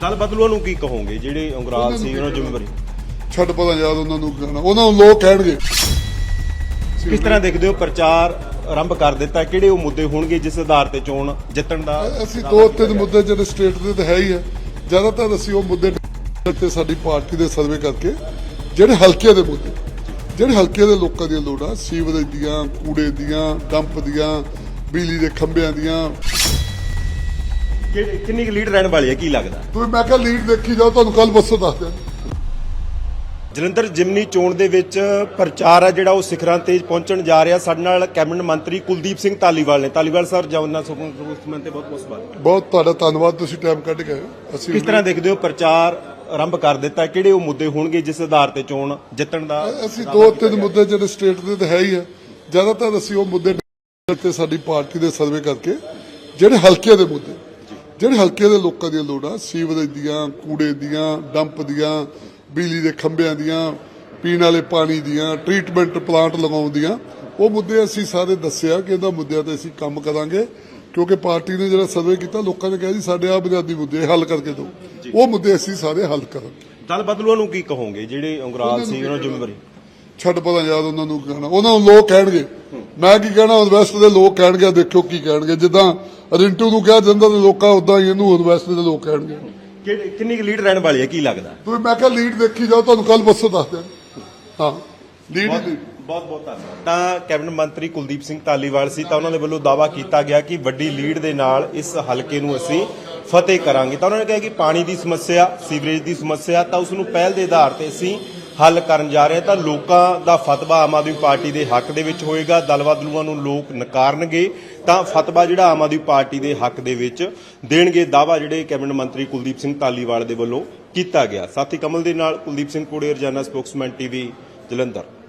ਦਲ ਬਦਲੂਆਂ ਨੂੰ ਕੀ ਕਹੋਗੇ? ਜਿਹੜੇ ਉਂਗਰਾਲ ਸੀ ਉਹਨਾਂ ਨੂੰ ਜ਼ਿੰਮੇਵਾਰੀ? ਛੱਡ ਪਤਾ ਯਾਦ ਉਹਨਾਂ ਨੂੰ ਕਹਿਣਾ ਉਹਨਾਂ ਨੂੰ ਲੋਕ ਕਹਿਣਗੇ। ਕਿਸ ਤਰ੍ਹਾਂ ਦੇਖਦੇ ਹੋ ਪ੍ਰਚਾਰ ਆਰੰਭ ਕਰ ਦਿੱਤਾ? ਕਿਹੜੇ ਉਹ ਮੁੱਦੇ ਹੋਣਗੇ ਜਿਸ ਆਧਾਰ ਤੇ ਚੋਣ ਜਿੱਤਣ ਦਾ ਅਸੀਂ ਦੋ ਤਿੰਨ ਮੁੱਦੇ ਜਿਹੜੇ ਸਟੇਟ ਦੇ ਤਾਂ ਹੈ ਹੀ ਆ। ਜ਼ਿਆਦਾਤਰ ਅਸੀਂ ਉਹ ਮੁੱਦੇ ਤੇ ਸਾਡੀ ਪਾਰਟੀ ਦੇ ਸਰਵੇ ਕਰਕੇ ਜਿਹੜੇ ਹਲਕੇ ਦੇ ਮੁੱਦੇ ਜਿਹੜੇ ਹਲਕੇ ਦੇ ਲੋਕਾਂ ਦੀਆਂ ਲੋੜਾਂ ਸੀਵਰੇਜ ਦੀਆਂ ਕੂੜੇ ਦੀਆਂ ਡੰਪ ਦੀਆਂ ਬਿਜਲੀ ਦੇ ਖੰਭਿਆਂ ਦੀਆਂ ਕਿਹੜੀ- ਕਿੰਨੀ ਕੁ ਲੀਡ ਰਹਿਣ ਵਾਲੀ ਹੈ ਕੀ ਲੱਗਦਾ? ਤੁਸੀਂ ਮੈਂ ਕਿਹਾ ਲੀਡ ਦੇਖੀ ਜਾਓ ਤੁਹਾਨੂੰ ਕੱਲ ਬੱਸੋ ਦੱਸ ਦਿਆਂ ਜਲੰਧਰ ਜਿਮਨੀ ਚੋਣ ਦੇ ਵਿੱਚ ਪ੍ਰਚਾਰ ਹੈ ਜਿਹੜਾ ਉਹ ਸਿਖਰਾਂ ਤੇ ਪਹੁੰਚਣ ਜਾ ਰਿਹਾ। ਸਾਡੇ ਨਾਲ ਕੈਬਨਿਟ ਮੰਤਰੀ ਕੁਲਦੀਪ ਸਿੰਘ ਧਾਲੀਵਾਲ ਨੇ। ਧਾਲੀਵਾਲ ਸਰ ਜਵਨਾ ਸੁਖਮਨ ਤੇ ਬਹੁਤ ਬਹੁਤ ਸਵਾਗਤ ਬਹੁਤ ਤੁਹਾਡਾ ਧੰਨਵਾਦ ਤੁਸੀਂ ਟਾਈਮ ਕੱਢ ਕੇ ਆਏ। ਅਸੀਂ ਕਿਸ ਤਰ੍ਹਾਂ ਦੇਖਦੇ ਹੋ ਪ੍ਰਚਾਰ ਆਰੰਭ ਕਰ ਦਿੱਤਾ? ਕਿਹੜੇ ਉਹ ਮੁੱਦੇ ਹੋਣਗੇ ਜਿਸ ਆਧਾਰ ਤੇ ਚੋਣ ਜਿੱਤਣ ਦਾ ਅਸੀਂ ਦੋ ਤਿੰਨ ਮੁੱਦੇ ਜਿਹੜੇ ਸਟੇਟ ਦੇ ਤਾਂ ਹੈ ਹੀ ਆ। ਜ਼ਿਆਦਾਤਰ ਅਸੀਂ ਉਹ ਮੁੱਦੇ ਤੇ ਸਾਡੀ ਪਾਰਟੀ ਦੇ ਸਰਵੇ ਕਰਕੇ ਜਿਹੜੇ ਹਲਕੇ ਦੇ ਮੁੱਦੇ। ਜਿਹੜੇ ਹਲਕੇ ਦੇ ਲੋਕਾਂ ਦੀਆਂ ਲੋੜਾਂ ਸੀਵਰੇਜ ਦੀਆਂ ਕੂੜੇ ਦੀਆਂ ਡੰਪ ਦੀਆਂ ਬਿਜਲੀ ਦੇ ਖੰਭਿਆਂ ਦੀਆਂ ਪੀਣ ਵਾਲੇ ਪਾਣੀ ਦੀਆਂ ਟ੍ਰੀਟਮੈਂਟ ਪਲਾਂਟ ਲਗਾਉਣ ਦੀਆਂ ਉਹ ਮੁੱਦੇ ਅਸੀਂ ਸਾਰੇ ਦੱਸਿਆ ਕਿ ਇਹਨਾਂ ਮੁੱਦਿਆਂ ਤੇ ਅਸੀਂ ਕੰਮ ਕਰਾਂਗੇ ਕਿਉਂਕਿ ਪਾਰਟੀ ਨੇ ਜਿਹੜਾ ਸਰਵੇ ਕੀਤਾ ਲੋਕਾਂ ਨੇ ਕਿਹਾ ਜੀ ਸਾਡੇ ਆ ਬੁਨਿਆਦੀ ਮੁੱਦੇ ਹੱਲ ਕਰਕੇ ਦਿਓ। ਉਹ ਮੁੱਦੇ ਅਸੀਂ ਸਾਰੇ ਹੱਲ ਕਰਾਂਗੇ। ਦਲ ਬਦਲੂਆਂ ਨੂੰ ਕੀ ਕਹੋਗੇ ਜਿਹੜੇ ਉਂਗਰਾਲ ਸੀ ਉਹਨਾਂ ਜ਼ਿੰਮੇਵਾਰੀ? ਛੱਡ ਪਤਾ ਯਾਦ ਉਹਨਾਂ ਨੂੰ ਕਹਿਣਾ। ਉਹਨਾਂ ਨੂੰ ਲੋਕ ਕਹਿਣਗੇ ਮੈਂ ਕੀ ਕਹਿਣਾ ਇਨਵੈਸਟ ਦੇ ਲੋਕ ਕਹਿਣਗੇ ਦੇਖਿਓ ਕੀ ਕਹਿਣਗੇ। ਜਿੱਦਾਂ ਰਿੰਟੂ ਨੂੰ ਕਿਹਾ ਜਾਂਦਾ ਤੇ ਲੋਕਾਂ ਉਦਾਂ ਹੀ ਇਹਨੂੰ ਇਨਵੈਸਟ ਦੇ ਲੋਕ ਕਹਿਣਗੇ। ਕਿਹੜੀ- ਕਿੰਨੀ ਕੁ ਲੀਡ ਰਹਿਣ ਵਾਲੀ ਹੈ? ਕੀ ਲੱਗਦਾ? ਤੁਸੀਂ ਮੈਂ ਕਿਹਾ ਲੀਡ ਦੇਖੀ ਜਾਓ ਤੁਹਾਨੂੰ ਕੱਲ ਬੱਸੋ ਦੱਸ ਦਿਆਂ ਹਾਂ ਲੀਡ ਹੀ ਲੀਡ ਬਹੁਤ ਬਹੁਤ ਧੰਨਵਾਦ। ਤਾਂ ਕੈਬਨਿਟ ਮੰਤਰੀ ਕੁਲਦੀਪ ਸਿੰਘ ਧਾਲੀਵਾਲ ਸੀ ਤਾਂ ਉਹਨਾਂ ਦੇ ਵੱਲੋਂ ਦਾਵਾ ਕੀਤਾ ਗਿਆ ਕਿ ਵੱਡੀ ਲੀਡ ਦੇ ਨਾਲ ਇਸ ਹਲਕੇ ਨੂੰ ਅਸੀਂ ਫਤਿਹ ਕਰਾਂਗੇ। ਤਾਂ ਉਹਨਾਂ ਨੇ ਕਿਹਾ ਕਿ ਪਾਣੀ ਦੀ ਸਮੱਸਿਆ ਸੀਵਰੇਜ ਦੀ ਸਮੱਸਿਆ ਤਾਂ ਉਸ ਨੂੰ ਪਹਿਲ ਦੇ ਆਧਾਰ ਤੇ ਅਸੀਂ ਹੱਲ ਕਰਨ ਜਾ ਰਹੇ ਤਾਂ ਲੋਕਾਂ ਦਾ ਫਤਵਾ ਆਮ ਆਦਮੀ ਪਾਰਟੀ ਦੇ ਹੱਕ ਦੇ ਵਿੱਚ ਹੋਏਗਾ। ਦਲਬਦਲੂਆਂ ਨੂੰ ਲੋਕ ਨਕਾਰਨਗੇ, ਤਾਂ ਫਤਵਾ ਜਿਹੜਾ ਆਮ ਆਦਮੀ ਪਾਰਟੀ ਦੇ ਹੱਕ ਦੇ ਵਿੱਚ ਦੇਣਗੇ। ਦਾਵਾ ਜਿਹੜੇ ਕੈਬਨਿਟ ਮੰਤਰੀ ਕੁਲਦੀਪ ਸਿੰਘ ਧਾਲੀਵਾਲ ਦੇ ਵੱਲੋਂ ਕੀਤਾ ਗਿਆ। ਸਾਥੀ ਕਮਲ ਦੇ ਨਾਲ ਕੁਲਦੀਪ ਸਿੰਘ ਕੋੜੇ, ਰਜਾਨਾ ਸਪੋਕਸਮੈਨ ਟੀਵੀ, ਜਲੰਧਰ।